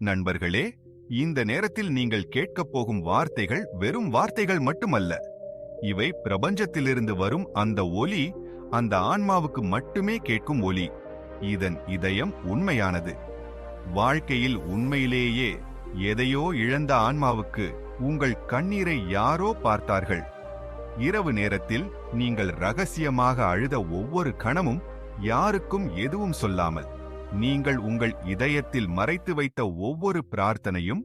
நண்பர்களே இந்த நேரத்தில் நீங்கள் கேட்கப் போகும் வார்த்தைகள் வெறும் வார்த்தைகள் மட்டுமல்ல. இவை பிரபஞ்சத்திலிருந்து வரும் அந்த ஒலி அந்த ஆன்மாவுக்கு மட்டுமே கேட்கும் ஒலி. இதன் இதயம் உண்மையானது. வாழ்க்கையில் உண்மையிலேயே எதையோ இழந்த ஆன்மாவுக்கு உங்கள் கண்ணீரை யாரோ பார்த்தார்கள். இரவு நேரத்தில் நீங்கள் ரகசியமாக அழுத ஒவ்வொரு கணமும் யாருக்கும் எதுவும் சொல்லாமல் நீங்கள் உங்கள் இதயத்தில் மறைத்து வைத்த ஒவ்வொரு பிரார்த்தனையும்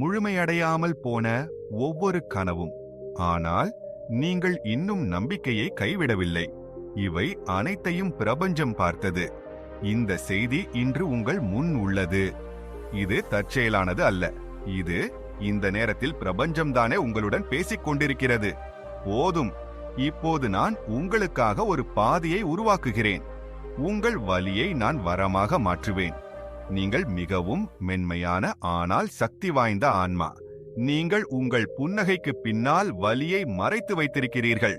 முழுமையடையாமல் போன ஒவ்வொரு கனவும். ஆனால் நீங்கள் இன்னும் நம்பிக்கையை கைவிடவில்லை. இவை அனைத்தையும் பிரபஞ்சம் பார்த்தது. இந்த செய்தி இன்று உங்கள் முன் உள்ளது. இது தற்செயலானது அல்ல. இது இந்த நேரத்தில் பிரபஞ்சம்தானே உங்களுடன் பேசிக் கொண்டிருக்கிறது. போதும். இப்போது நான் உங்களுக்காக ஒரு பாதையை உருவாக்குகிறேன். உங்கள் வலியை நான் வரமாக மாற்றுவேன். நீங்கள் மிகவும் மென்மையான ஆனால் சக்தி வாய்ந்த ஆன்மா. நீங்கள் உங்கள் புன்னகைக்கு பின்னால் வலியை மறைத்து வைத்திருக்கிறீர்கள்.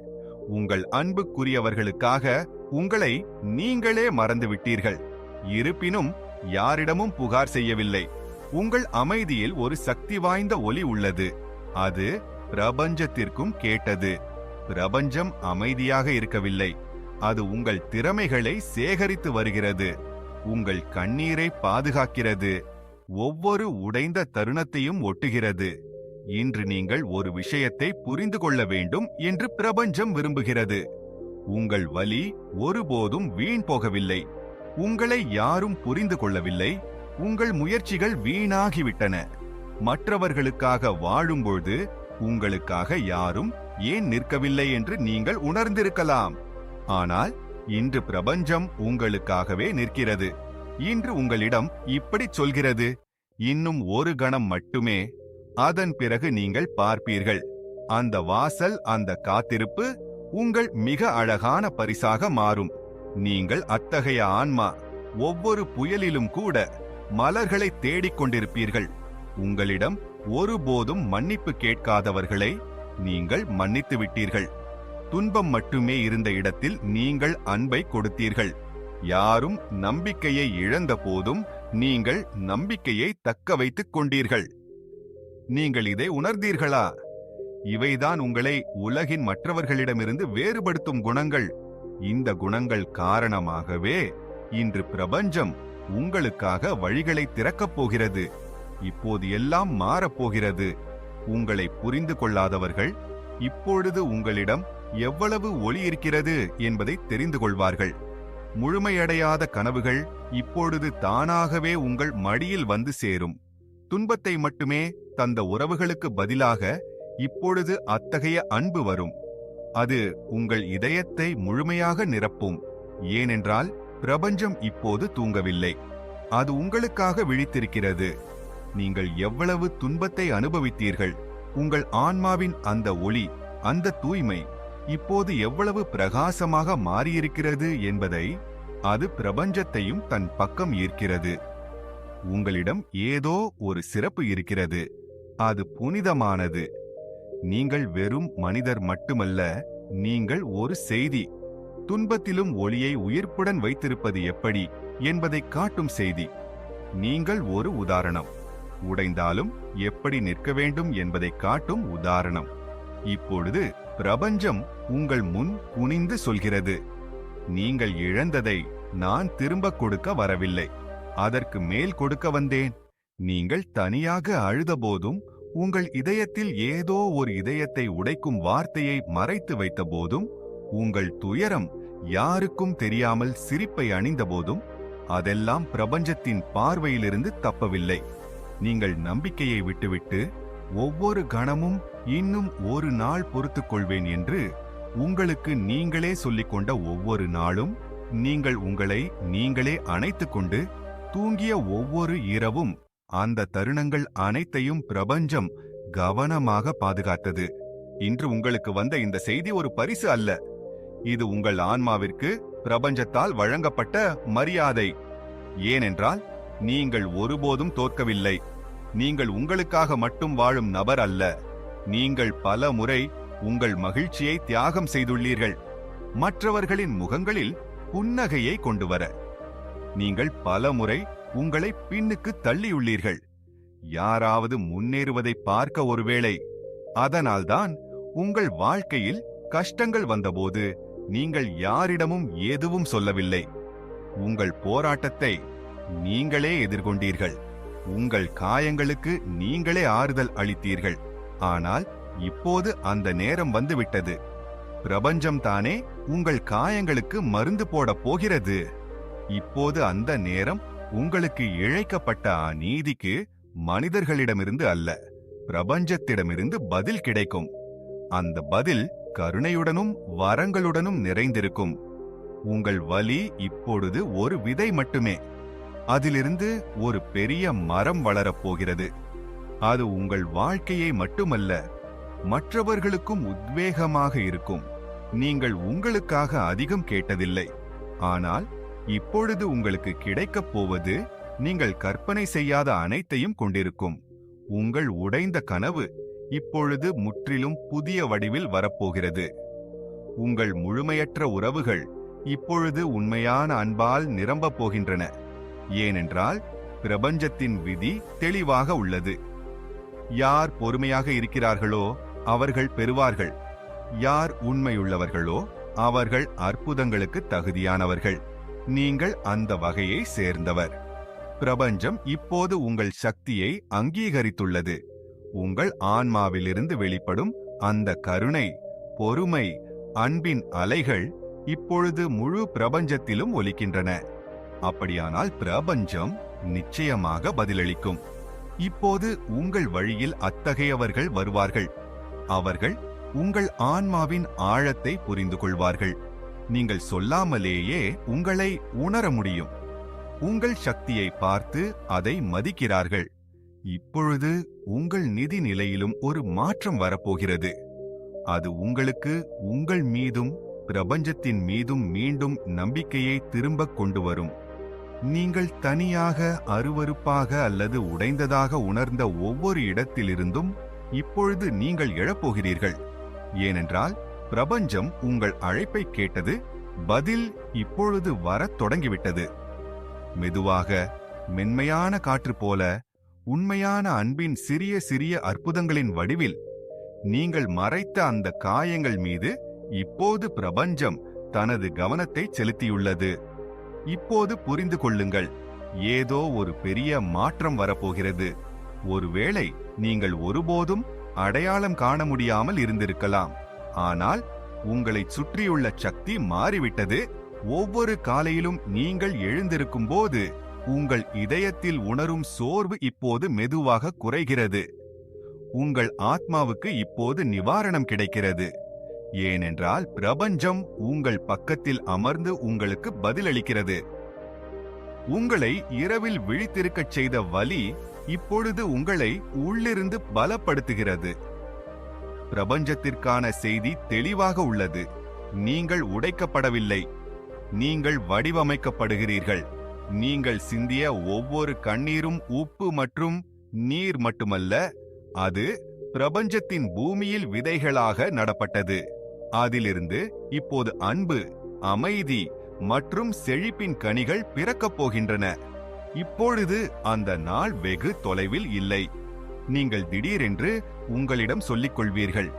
உங்கள் அன்புக்குரியவர்களுக்காக உங்களை நீங்களே மறந்துவிட்டீர்கள். இருப்பினும் யாரிடமும் புகார் செய்யவில்லை. உங்கள் அமைதியில் ஒரு சக்தி வாய்ந்த ஒலி உள்ளது. அது பிரபஞ்சத்திற்கும் கேட்டது. பிரபஞ்சம் அமைதியாக இருக்கவில்லை. அது உங்கள் திறமைகளை சேகரித்து வருகிறது. உங்கள் கண்ணீரை பாதுகாக்கிறது. ஒவ்வொரு உடைந்த தருணத்தையும் ஒட்டுகிறது. இன்று நீங்கள் ஒரு விஷயத்தை புரிந்து கொள்ள வேண்டும் என்று பிரபஞ்சம் விரும்புகிறது. உங்கள் வலி ஒருபோதும் வீண் போகவில்லை. உங்களை யாரும் புரிந்து கொள்ளவில்லை. உங்கள் முயற்சிகள் வீணாகிவிட்டன. மற்றவர்களுக்காக வாழும்போது உங்களுக்காக யாரும் ஏன் நிற்கவில்லை என்று நீங்கள் உணர்ந்திருக்கலாம். ஆனால் இன்று பிரபஞ்சம் உங்களுக்காகவே நிற்கிறது. இன்று உங்களிடம் இப்படி சொல்கிறது இன்னும் ஒரு கணம் மட்டுமே அதன் பிறகு நீங்கள் பார்ப்பீர்கள். அந்த வாசல் அந்த காத்திருப்பு உங்கள் மிக அழகான பரிசாக மாறும். நீங்கள் அத்தகைய ஆன்மா ஒவ்வொரு புயலிலும் கூட மலர்களை தேடிக் கொண்டிருப்பீர்கள். உங்களிடம் ஒருபோதும் மன்னிப்பு கேட்காதவர்களை நீங்கள் மன்னித்து விட்டீர்கள். துன்பம் மட்டுமே இருந்த இடத்தில் நீங்கள் அன்பை கொடுத்தீர்கள். யாரும் நம்பிக்கையை இழந்த போதும் நீங்கள் நம்பிக்கையை தக்க வைத்துக் கொண்டீர்கள். நீங்கள் இதை உணர்ந்தீர்களா? இவைதான் உங்களை உலகின் மற்றவர்களிடமிருந்து வேறுபடுத்தும் குணங்கள். இந்த குணங்கள் காரணமாகவே இன்று பிரபஞ்சம் உங்களுக்காக வழிகளை திறக்கப் போகிறது. இப்போது எல்லாம் மாறப்போகிறது உங்களை புரிந்து கொள்ளாதவர்கள் இப்பொழுது உங்களிடம் எவ்வளவு ஒளி இருக்கிறது என்பதை தெரிந்து கொள்வார்கள். முழுமையடையாத கனவுகள் இப்பொழுது தானாகவே உங்கள் மடியில் வந்து சேரும். துன்பத்தை மட்டுமே தந்த உறவுகளுக்கு பதிலாக இப்பொழுது அத்தகைய அன்பு வரும். அது உங்கள் இதயத்தை முழுமையாக நிரப்பும். ஏனென்றால் பிரபஞ்சம் இப்போது தூங்கவில்லை. அது உங்களுக்காக விழித்திருக்கிறது. நீங்கள் எவ்வளவு துன்பத்தை அனுபவித்தீர்கள். உங்கள் ஆன்மாவின் அந்த ஒளி அந்த தூய்மை இப்போது எவ்வளவு பிரகாசமாக மாறியிருக்கிறது என்பதை அது பிரபஞ்சத்தையும் தன் பக்கம் ஈர்க்கிறது. உங்களிடம் ஏதோ ஒரு சிறப்பு இருக்கிறது. அது புனிதமானது. நீங்கள் வெறும் மனிதர் மட்டுமல்ல நீங்கள் ஒரு செய்தி. துன்பத்திலும் ஒளியை உயிர்ப்புடன் வைத்திருப்பது எப்படி என்பதை காட்டும் செய்தி. நீங்கள் ஒரு உதாரணம். உடைந்தாலும் எப்படி நிற்க வேண்டும் என்பதை காட்டும் உதாரணம். இப்பொழுது பிரபஞ்சம் உங்கள் முன் குனிந்து சொல்கிறது. நீங்கள் இழந்ததை நான் திரும்ப கொடுக்க வரவில்லை. அதற்கு மேல் கொடுக்க வந்தேன். நீங்கள் தனியாக அழுதபோதும் உங்கள் இதயத்தில் ஏதோ ஒரு இதயத்தை உடைக்கும் வார்த்தையை மறைத்து வைத்த போதும் உங்கள் துயரம் யாருக்கும் தெரியாமல் சிரிப்பை அணிந்தபோதும் அதெல்லாம் பிரபஞ்சத்தின் பார்வையிலிருந்து தப்பவில்லை. நீங்கள் நம்பிக்கையை விட்டுவிட்டு ஒவ்வொரு கணமும் இன்னும் ஒரு நாள் பொறுத்துக் கொள்வேன் என்று உங்களுக்கு நீங்களே சொல்லிக்கொண்ட ஒவ்வொரு நாளும் நீங்கள் உங்களை நீங்களே அணைத்து கொண்டு தூங்கிய ஒவ்வொரு இரவும் அந்த தருணங்கள் அனைத்தையும் பிரபஞ்சம் கவனமாக பாதுகாத்தது. இன்று உங்களுக்கு வந்த இந்த செய்தி ஒரு பரிசு அல்ல. இது உங்கள் ஆன்மாவிற்கு பிரபஞ்சத்தால் வழங்கப்பட்ட மரியாதை. ஏனென்றால் நீங்கள் ஒருபோதும் தோற்கவில்லை. நீங்கள் உங்களுக்காக மட்டும் வாழும் நபர் அல்ல. நீங்கள் பல முறை உங்கள் மகிழ்ச்சியை தியாகம் செய்துள்ளீர்கள். மற்றவர்களின் முகங்களில் புன்னகையை கொண்டு வர நீங்கள் பல முறை உங்களை பின்னுக்கு தள்ளியுள்ளீர்கள். யாராவது முன்னேறுவதை பார்க்க ஒருவேளை. அதனால்தான் உங்கள் வாழ்க்கையில் கஷ்டங்கள் வந்தபோது நீங்கள் யாரிடமும் எதுவும் சொல்லவில்லை. உங்கள் போராட்டத்தை நீங்களே எதிர்கொண்டீர்கள். உங்கள் காயங்களுக்கு நீங்களே ஆறுதல் அளித்தீர்கள். ஆனால் இப்போது அந்த நேரம் வந்துவிட்டது. பிரபஞ்சம் தானே உங்கள் காயங்களுக்கு மருந்து போடப் போகிறது. இப்போது அந்த நேரம் உங்களுக்கு இழைக்கப்பட்ட அநீதிக்கு மனிதர்களிடமிருந்து அல்ல பிரபஞ்சத்திடமிருந்து பதில் கிடைக்கும். அந்த பதில் கருணையுடனும் வரங்களுடனும் நிறைந்திருக்கும். உங்கள் வலி இப்பொழுது ஒரு விதை மட்டுமே. அதிலிருந்து ஒரு பெரிய மரம் வளரப் போகிறது. அது உங்கள் வாழ்க்கையை மட்டுமல்ல மற்றவர்களுக்கும் உத்வேகமாக இருக்கும். நீங்கள் உங்களுக்காக அதிகம் கேட்டதில்லை. ஆனால் இப்பொழுது உங்களுக்கு கிடைக்கப் போவது நீங்கள் கற்பனை செய்யாத அனைத்தையும் கொண்டிருக்கும். உங்கள் உடைந்த கனவு இப்பொழுது முற்றிலும் புதிய வடிவில் வரப்போகிறது. உங்கள் முழுமையற்ற உறவுகள் இப்பொழுது உண்மையான அன்பால் நிரம்பப் போகின்றன. ஏனென்றால் பிரபஞ்சத்தின் விதி தெளிவாக உள்ளது. யார் பொறுமையாக இருக்கிறார்களோ அவர்கள் பெறுவார்கள். யார் உண்மையுள்ளவர்களோ அவர்கள் அற்புதங்களுக்கு தகுதியானவர்கள். நீங்கள் அந்த வகையை சேர்ந்தவர். பிரபஞ்சம் இப்போது உங்கள் சக்தியை அங்கீகரித்துள்ளது. உங்கள் ஆன்மாவிலிருந்து வெளிப்படும் அந்த கருணை பொறுமை அன்பின் அலைகள் இப்பொழுது முழு பிரபஞ்சத்திலும் ஒலிக்கின்றன. அப்படியானால் பிரபஞ்சம் நிச்சயமாக பதிலளிக்கும். இப்போது உங்கள் வழியில் அத்தகையவர்கள் வருவார்கள். அவர்கள் உங்கள் ஆன்மாவின் ஆழத்தை புரிந்து கொள்வார்கள். நீங்கள் சொல்லாமலேயே உங்களை உணர முடியும். உங்கள் சக்தியை பார்த்து அதை மதிக்கிறார்கள். இப்பொழுது உங்கள் நிதி நிலையிலும் ஒரு மாற்றம் வரப்போகிறது. அது உங்களுக்கு உங்கள் மீதும் பிரபஞ்சத்தின் மீதும் மீண்டும் நம்பிக்கையை திரும்பக் கொண்டு வரும். நீங்கள் தனியாக அருவருப்பாக அல்லது உடைந்ததாக உணர்ந்த ஒவ்வொரு இடத்திலிருந்தும் இப்பொழுது நீங்கள் எழப்போகிறீர்கள். ஏனென்றால் பிரபஞ்சம் உங்கள் அழைப்பை கேட்டது பதில் இப்பொழுது வரத் தொடங்கிவிட்டது. மெதுவாக மென்மையான காற்று போல உண்மையான அன்பின் சிறிய சிறிய அற்புதங்களின் வடிவில் நீங்கள் மறைத்த அந்த காயங்கள் மீது இப்போது பிரபஞ்சம் தனது கவனத்தை செலுத்தியுள்ளது. இப்போது புரிந்து கொள்ளுங்கள். ஏதோ ஒரு பெரிய மாற்றம் வரப்போகிறது. ஒருவேளை நீங்கள் ஒருபோதும் அடையாளம் காண முடியாமல் இருந்திருக்கலாம். ஆனால் உங்களைச் சுற்றியுள்ள சக்தி மாறிவிட்டது. ஒவ்வொரு காலையிலும் நீங்கள் எழுந்திருக்கும் போது உங்கள் இதயத்தில் உணரும் சோர்வு இப்போது மெதுவாக குறைகிறது. உங்கள் ஆத்மாவுக்கு இப்போது நிவாரணம் கிடைக்கிறது. ஏனென்றால் பிரபஞ்சம் உங்கள் பக்கத்தில் அமர்ந்து உங்களுக்கு பதிலளிக்கிறது. உங்களை இரவில் விழித்திருக்கச் செய்த வலி இப்பொழுது உங்களை உள்ளிருந்து பலப்படுத்துகிறது. பிரபஞ்சத்திற்கான செய்தி தெளிவாக உள்ளது. நீங்கள் உடைக்கப்படவில்லை. நீங்கள் வடிவமைக்கப்படுகிறீர்கள். நீங்கள் சிந்திய ஒவ்வொரு கண்ணீரும் உப்பு மற்றும் நீர் மட்டுமல்ல அது பிரபஞ்சத்தின் பூமியில் விதைகளாக நடப்பட்டது. அதிலிருந்து இப்போது அன்பு அமைதி மற்றும் செழிப்பின் கனிகள் பிறக்கப் போகின்றன. இப்பொழுது அந்த நாள் வெகு தொலைவில் இல்லை. நீங்கள் திடீரென்று உங்களிடம் சொல்லிக் கொள்வீர்கள்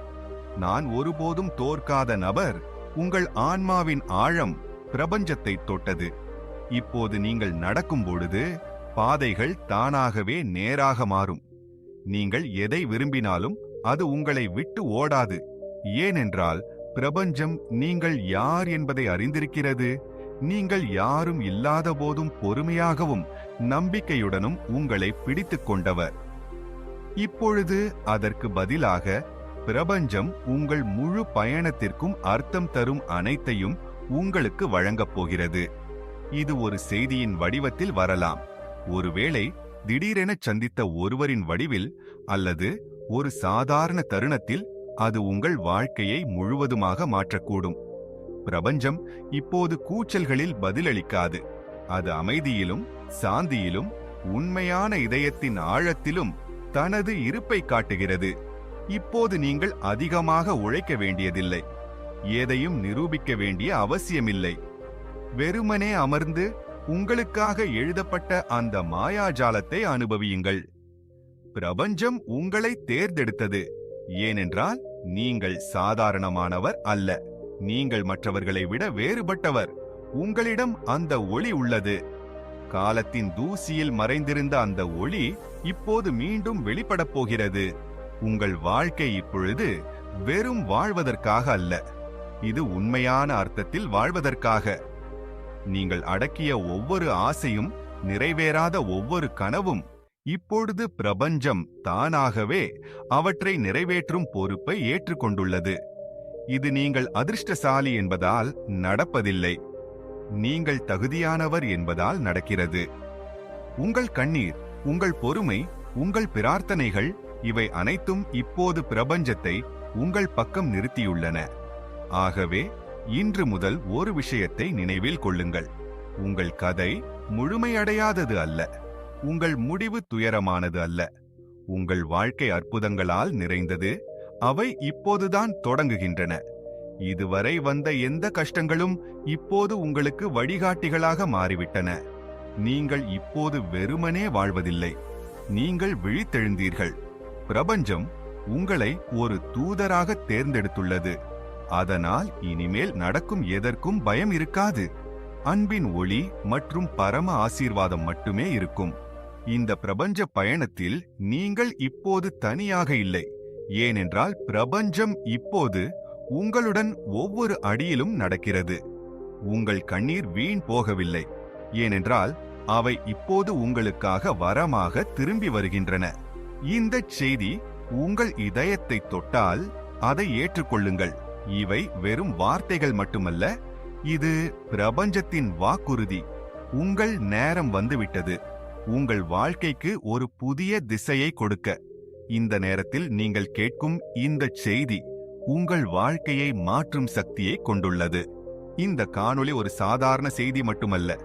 நான் ஒருபோதும் தோற்காத நபர் உங்கள் ஆன்மாவின் ஆழம் பிரபஞ்சத்தை தொட்டது. இப்போது நீங்கள் நடக்கும் பொழுது பாதைகள் தானாகவே நேராக மாறும். நீங்கள் எதை விரும்பினாலும் அது உங்களை விட்டு ஓடாது. ஏனென்றால் பிரபஞ்சம் நீங்கள் யார் என்பதை அறிந்திருக்கிறது. நீங்கள் யாரும் இல்லாத போதும் பொறுமையாகவும் நம்பிக்கையுடனும் உங்களை பிடித்துக் கொண்டவர். இப்பொழுது அதற்கு பதிலாக பிரபஞ்சம் உங்கள் முழு பயணத்திற்கும் அர்த்தம் தரும் அனைத்தையும் உங்களுக்கு வழங்கப் போகிறது. இது ஒரு செய்தியின் வடிவத்தில் வரலாம். ஒருவேளை திடீரெனச் சந்தித்த ஒருவரின் வடிவில் அல்லது ஒரு சாதாரண தருணத்தில் அது உங்கள் வாழ்க்கையை முழுவதுமாக மாற்றக்கூடும். பிரபஞ்சம் இப்போது கூச்சல்களில் பதிலளிக்காது. அது அமைதியிலும் சாந்தியிலும் உண்மையான இதயத்தின் ஆழத்திலும் தனது இருப்பை காட்டுகிறது. இப்போது நீங்கள் அதிகமாக உழைக்க வேண்டியதில்லை. எதையும் நிரூபிக்க வேண்டிய அவசியமில்லை. வெறுமனே அமர்ந்து உங்களுக்காக எழுதப்பட்ட அந்த மாயாஜாலத்தை அனுபவியுங்கள். பிரபஞ்சம் உங்களை தேர்ந்தெடுத்தது. ஏனென்றால் நீங்கள் சாதாரணமானவர் அல்ல. நீங்கள் மற்றவர்களை விட வேறுபட்டவர். உங்களிடம் அந்த ஒளி உள்ளது. காலத்தின் தூசியில் மறைந்திருந்த அந்த ஒளி இப்போது மீண்டும் வெளிப்படப் போகிறது. உங்கள் வாழ்க்கை இப்பொழுது வெறும் வாழ்வதற்காக அல்ல. இது உண்மையான அர்த்தத்தில் வாழ்வதற்காக. நீங்கள் அடக்கிய ஒவ்வொரு ஆசையும் நிறைவேறாத ஒவ்வொரு கனவும் இப்பொழுது பிரபஞ்சம் தானாகவே அவற்றை நிறைவேற்றும் பொறுப்பை ஏற்றுக்கொண்டுள்ளது. இது நீங்கள் அதிர்ஷ்டசாலி என்பதால் நடப்பதில்லை. நீங்கள் தகுதியானவர் என்பதால் நடக்கிறது. உங்கள் கண்ணீர் உங்கள் பொறுமை உங்கள் பிரார்த்தனைகள் இவை அனைத்தும் இப்போது பிரபஞ்சத்தை உங்கள் பக்கம் நிறுத்தியுள்ளன. ஆகவே இன்று முதல் ஒரு விஷயத்தை நினைவில் கொள்ளுங்கள். உங்கள் கதை முழுமையடையாதது அல்ல. உங்கள் முடிவு துயரமானது அல்ல. உங்கள் வாழ்க்கை அற்புதங்களால் நிறைந்தது. அவை இப்போதுதான் தொடங்குகின்றன. இதுவரை வந்த எந்த கஷ்டங்களும் இப்போது உங்களுக்கு வழிகாட்டிகளாக மாறிவிட்டன. நீங்கள் இப்போது வெறுமனே வாழ்வதில்லை. நீங்கள் விழித்தெழுந்தீர்கள். பிரபஞ்சம் உங்களை ஒரு தூதராக தேர்ந்தெடுத்துள்ளது. அதனால் இனிமேல் நடக்கும் எதற்கும் பயம் இருக்காது. அன்பின் ஒளி மற்றும் பரம ஆசீர்வாதம் மட்டுமே இருக்கும். இந்த பிரபஞ்ச பயணத்தில் நீங்கள் இப்போது தனியாக இல்லை. ஏனென்றால் பிரபஞ்சம் இப்போது உங்களுடன் ஒவ்வொரு அடியிலும் நடக்கிறது. உங்கள் கண்ணீர் வீண் போகவில்லை. ஏனென்றால் அவை இப்போது உங்களுக்காக வரமாக திரும்பி வருகின்றன. இந்த செய்தி உங்கள் இதயத்தை தொட்டால் அதை ஏற்றுக்கொள்ளுங்கள். இவை வெறும் வார்த்தைகள் மட்டுமல்ல இது பிரபஞ்சத்தின் வாக்குறுதி. உங்கள் நேரம் வந்துவிட்டது. உங்கள் வாழ்க்கைக்கு ஒரு புதிய திசையை கொடுக்க. இந்த நேரத்தில் நீங்கள் கேட்கும் இந்த செய்தி உங்கள் வாழ்க்கையை மாற்றும் சக்தியை கொண்டுள்ளது. இந்த காணொளி ஒரு சாதாரண செய்தி மட்டுமல்ல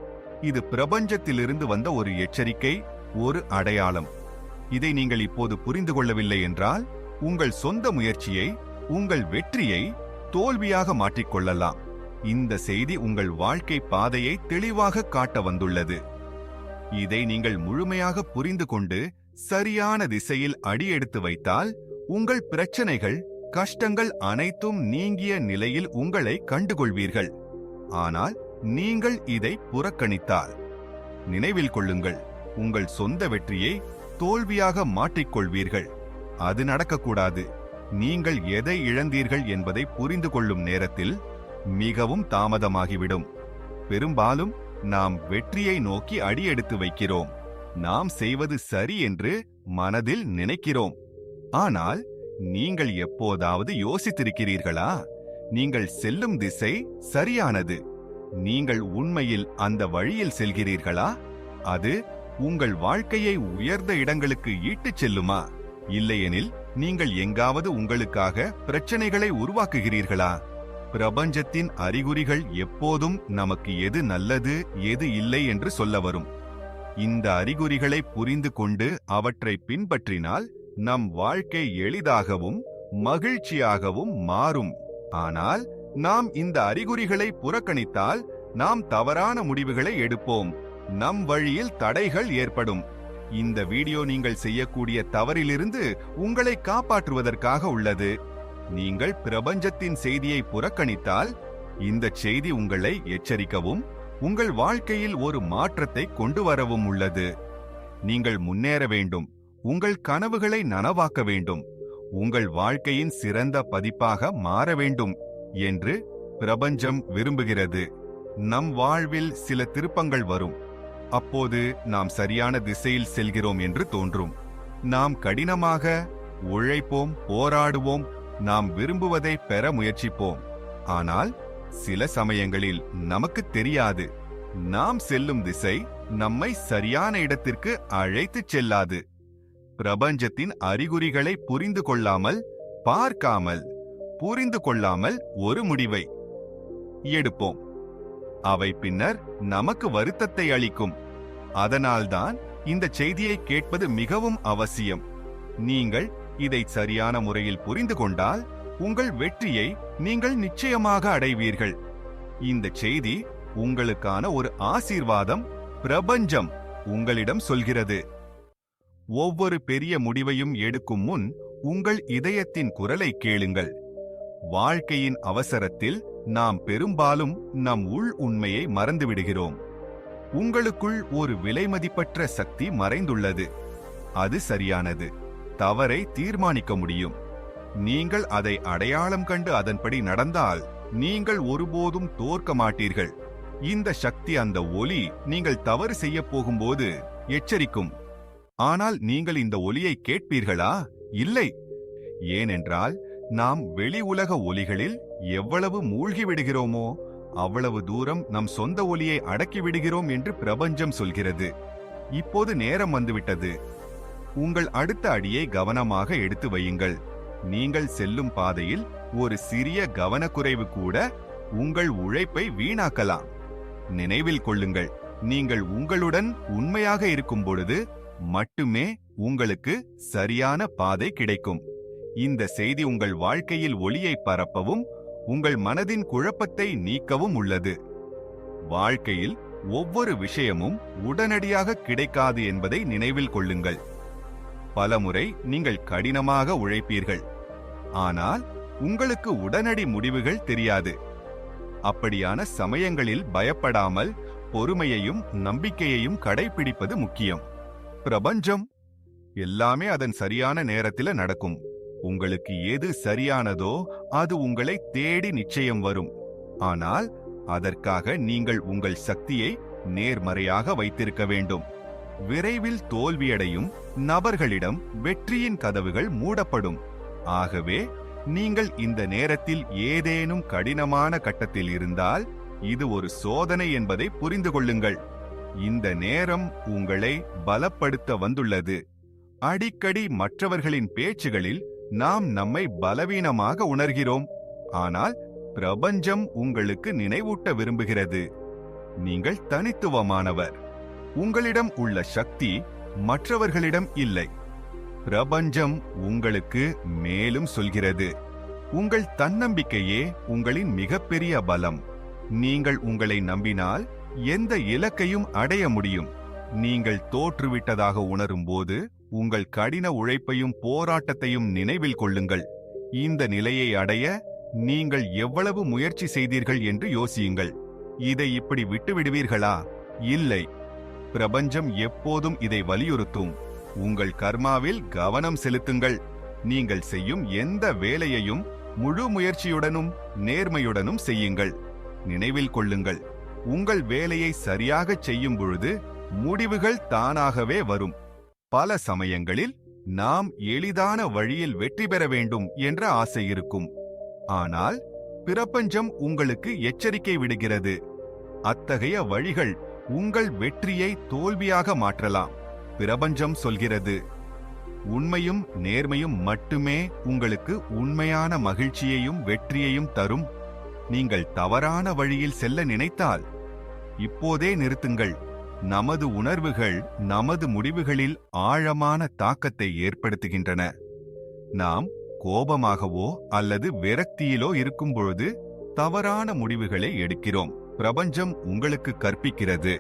இது பிரபஞ்சத்திலிருந்து வந்த ஒரு எச்சரிக்கை ஒரு அடையாளம். இதை நீங்கள் இப்போது புரிந்து கொள்ளவில்லை என்றால் உங்கள் சொந்த முயற்சியை உங்கள் வெற்றியை தோல்வியாக மாற்றிக்கொள்ளலாம் இந்த செய்தி உங்கள் வாழ்க்கை பாதையை தெளிவாக காட்ட வந்துள்ளது. இதை நீங்கள் முழுமையாக புரிந்து கொண்டு சரியான திசையில் அடியெடுத்து வைத்தால் உங்கள் பிரச்சனைகள் கஷ்டங்கள் அனைத்தும் நீங்கிய நிலையில் உங்களை கண்டுகொள்வீர்கள். ஆனால் நீங்கள் இதை புறக்கணித்தால் நினைவில் கொள்ளுங்கள் உங்கள் சொந்த வெற்றியை தோல்வியாக மாற்றிக்கொள்வீர்கள். அது நடக்கக்கூடாது. நீங்கள் எதை இழந்தீர்கள் என்பதை புரிந்து கொள்ளும் நேரத்தில் மிகவும் தாமதமாகிவிடும். பெரும்பாலும் நாம் வெற்றியை நோக்கி அடியெடுத்து வைக்கிறோம். நாம் செய்வது சரி என்று மனதில் நினைக்கிறோம். ஆனால் நீங்கள் எப்போதாவது யோசித்திருக்கிறீர்களா? நீங்கள் செல்லும் திசை சரியானது. நீங்கள் உண்மையில் அந்த வழியில் செல்கிறீர்களா? அது உங்கள் வாழ்க்கையை உயர்ந்த இடங்களுக்கு ஈட்டுச் செல்லுமா? இல்லையெனில் நீங்கள் எங்காவது உங்களுக்காக பிரச்சனைகளை உருவாக்குகிறீர்களா? பிரபஞ்சத்தின் அறிகுறிகள் எப்போதும் நமக்கு எது நல்லது எது இல்லை என்று சொல்ல வரும். இந்த அறிகுறிகளை புரிந்து கொண்டு அவற்றை பின்பற்றினால் நம் வாழ்க்கை எளிதாகவும் மகிழ்ச்சியாகவும் மாறும். ஆனால் நாம் இந்த அறிகுறிகளை புறக்கணித்தால் நாம் தவறான முடிவுகளை எடுப்போம். நம் வழியில் தடைகள் ஏற்படும். இந்த வீடியோ நீங்கள் செய்யக்கூடிய தவறிலிருந்து உங்களை காப்பாற்றுவதற்காக உள்ளது. நீங்கள் பிரபஞ்சத்தின் செய்தியை புறக்கணித்தால் இந்த செய்தி உங்களை எச்சரிக்கவும் உங்கள் வாழ்க்கையில் ஒரு மாற்றத்தை கொண்டு வரவும் உள்ளது. நீங்கள் முன்னேற வேண்டும். உங்கள் கனவுகளை நனவாக்க வேண்டும். உங்கள் வாழ்க்கையின் சிறந்த பதிப்பாக மாற வேண்டும் என்று பிரபஞ்சம் விரும்புகிறது. நம் வாழ்வில் சில திருப்பங்கள் வரும். அப்போது நாம் சரியான திசையில் செல்கிறோம் என்று தோன்றும். நாம் கடினமாக உழைப்போம் போராடுவோம் நாம் விரும்புவதை பெற முயற்சிப்போம். ஆனால் சில சமயங்களில் நமக்கு தெரியாது. நாம் செல்லும் திசை நம்மை சரியான இடத்திற்கு அழைத்துச் செல்லாது. பிரபஞ்சத்தின் அறிகுறிகளை புரிந்து கொள்ளாமல் பார்க்காமல் புரிந்து கொள்ளாமல் ஒரு முடிவை எடுப்போம். அவை பின்னர் நமக்கு வருத்தத்தை அளிக்கும். அதனால்தான் இந்த செய்தியை கேட்பது மிகவும் அவசியம். நீங்கள் இதை சரியான முறையில் புரிந்து கொண்டால் உங்கள் வெற்றியை நீங்கள் நிச்சயமாக அடைவீர்கள். இந்த செய்தி உங்களுக்கான ஒரு ஆசீர்வாதம் பிரபஞ்சம் உங்களிடம் சொல்கிறது. ஒவ்வொரு பெரிய முடிவையும் எடுக்கும் முன் உங்கள் இதயத்தின் குரலை கேளுங்கள். வாழ்க்கையின் அவசரத்தில் நாம் பெரும்பாலும் நம் உள் உண்மையை மறந்துவிடுகிறோம். உங்களுக்குள் ஒரு விலைமதிப்பற்ற சக்தி மறைந்துள்ளது. அது சரியானது. தவறை தீர்மானிக்க முடியும். நீங்கள் அதை அடையாளம் கண்டு அதன்படி நடந்தால் நீங்கள் ஒருபோதும் தோற்க மாட்டீர்கள். இந்த சக்தி அந்த ஒலி நீங்கள் தவறு செய்யப் போகும்போது எச்சரிக்கும். ஆனால் நீங்கள் இந்த ஒலியை கேட்பீர்களா? இல்லை. ஏனென்றால் நாம் வெளி உலக ஒலிகளில் எவ்வளவு மூழ்கி விடுகிறோமோ அவ்வளவு தூரம் நம் சொந்த ஒலியை அடக்கி விடுகிறோம் என்று பிரபஞ்சம் சொல்கிறது. இப்போது நேரம் வந்துவிட்டது. உங்கள் அடுத்த அடியை கவனமாக எடுத்து வையுங்கள். நீங்கள் செல்லும் பாதையில் ஒரு சிறிய கவனக்குறைவு கூட உங்கள் உழைப்பை வீணாக்கலாம். நினைவில் கொள்ளுங்கள் நீங்கள் உங்களுடன் உண்மையாக இருக்கும் பொழுது மட்டுமே உங்களுக்கு சரியான பாதை கிடைக்கும். இந்த செய்தி உங்கள் வாழ்க்கையில் ஒளியை பரப்பவும் உங்கள் மனதின் குழப்பத்தை நீக்கவும் உள்ளது. வாழ்க்கையில் ஒவ்வொரு விஷயமும் உடனடியாக கிடைக்காது என்பதை நினைவில் கொள்ளுங்கள். பலமுறை நீங்கள் கடினமாக உழைப்பீர்கள். ஆனால் உங்களுக்கு உடனடி முடிவுகள் தெரியாது. அப்படியான சமயங்களில் பயப்படாமல் பொறுமையையும் நம்பிக்கையையும் கடைபிடிப்பது முக்கியம். பிரபஞ்சம் எல்லாமே அதன் சரியான நேரத்தில நடக்கும். உங்களுக்கு எது சரியானதோ அது உங்களை தேடி நிச்சயம் வரும். ஆனால் அதற்காக நீங்கள் உங்கள் சக்தியை நேர்மறையாக வைத்திருக்க வேண்டும். விரைவில் தோல்வியடையும் நபர்களிடம் வெற்றியின் கதவுகள் மூடப்படும். ஆகவே நீங்கள் இந்த நேரத்தில் ஏதேனும் கடினமான கட்டத்தில் இருந்தால் இது ஒரு சோதனை என்பதை புரிந்து கொள்ளுங்கள். இந்த நேரம் உங்களை பலப்படுத்த வந்துள்ளது. அடிக்கடி மற்றவர்களின் பேச்சுகளில் நாம் நம்மை பலவீனமாக உணர்கிறோம். ஆனால் பிரபஞ்சம் உங்களுக்கு நினைவூட்ட விரும்புகிறது. நீங்கள் தனித்துவமானவர். உங்களிடம் உள்ள சக்தி மற்றவர்களிடம் இல்லை. பிரபஞ்சம் உங்களுக்கு மேலும் சொல்கிறது. உங்கள் தன்னம்பிக்கையே உங்களின் மிகப்பெரிய பலம். நீங்கள் உங்களை நம்பினால் எந்த இலக்கையும் அடைய முடியும். நீங்கள் தோற்றுவிட்டதாக உணரும்போது உங்கள் கடின உழைப்பையும் போராட்டத்தையும் நினைவில் கொள்ளுங்கள். இந்த நிலையை அடைய நீங்கள் எவ்வளவு முயற்சி செய்தீர்கள் என்று யோசியுங்கள். இதை இப்படி விட்டுவிடுவீர்களா? இல்லை. பிரபஞ்சம் எப்போதும் இதை வலியுறுத்தும். உங்கள் கர்மாவில் கவனம் செலுத்துங்கள். நீங்கள் செய்யும் எந்த வேலையையும் முழு முயற்சியுடனும் நேர்மையுடனும் செய்யுங்கள். நினைவில் கொள்ளுங்கள். உங்கள் வேலையை சரியாகச் செய்யும் பொழுது முடிவுகள் தானாகவே வரும். பல சமயங்களில் நாம் எளிதான வழியில் வெற்றி பெற வேண்டும் என்ற ஆசை இருக்கும். ஆனால் பிரபஞ்சம் உங்களுக்கு எச்சரிக்கை விடுகிறது. அத்தகைய வழிகள் உங்கள் வெற்றியை தோல்வியாக மாற்றலாம். பிரபஞ்சம் சொல்கிறது உண்மையும் நேர்மையும் மட்டுமே உங்களுக்கு உண்மையான மகிழ்ச்சியையும் வெற்றியையும் தரும். நீங்கள் தவறான வழியில் செல்ல நினைத்தால் இப்போதே நிறுத்துங்கள். நமது உணர்வுகள் நமது முடிவுகளில் ஆழமான தாக்கத்தை ஏற்படுத்துகின்றன. நாம் கோபமாகவோ அல்லது விரக்தியிலோ இருக்கும் பொழுது தவறான முடிவுகளை எடுக்கிறோம். பிரபஞ்சம் உங்களுக்கு கற்பிக்கிறது.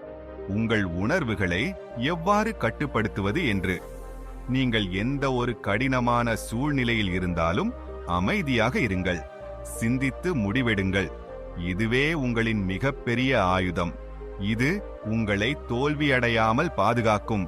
உங்கள் உணர்வுகளை எவ்வாறு கட்டுப்படுத்துவது என்று. நீங்கள் எந்த ஒரு கடினமான சூழ்நிலையில் இருந்தாலும் அமைதியாக இருங்கள். சிந்தித்து முடிவெடுங்கள். இதுவே உங்களின் மிகப்பெரிய ஆயுதம். இது உங்களை தோல்வியடையாமல் பாதுகாக்கும்.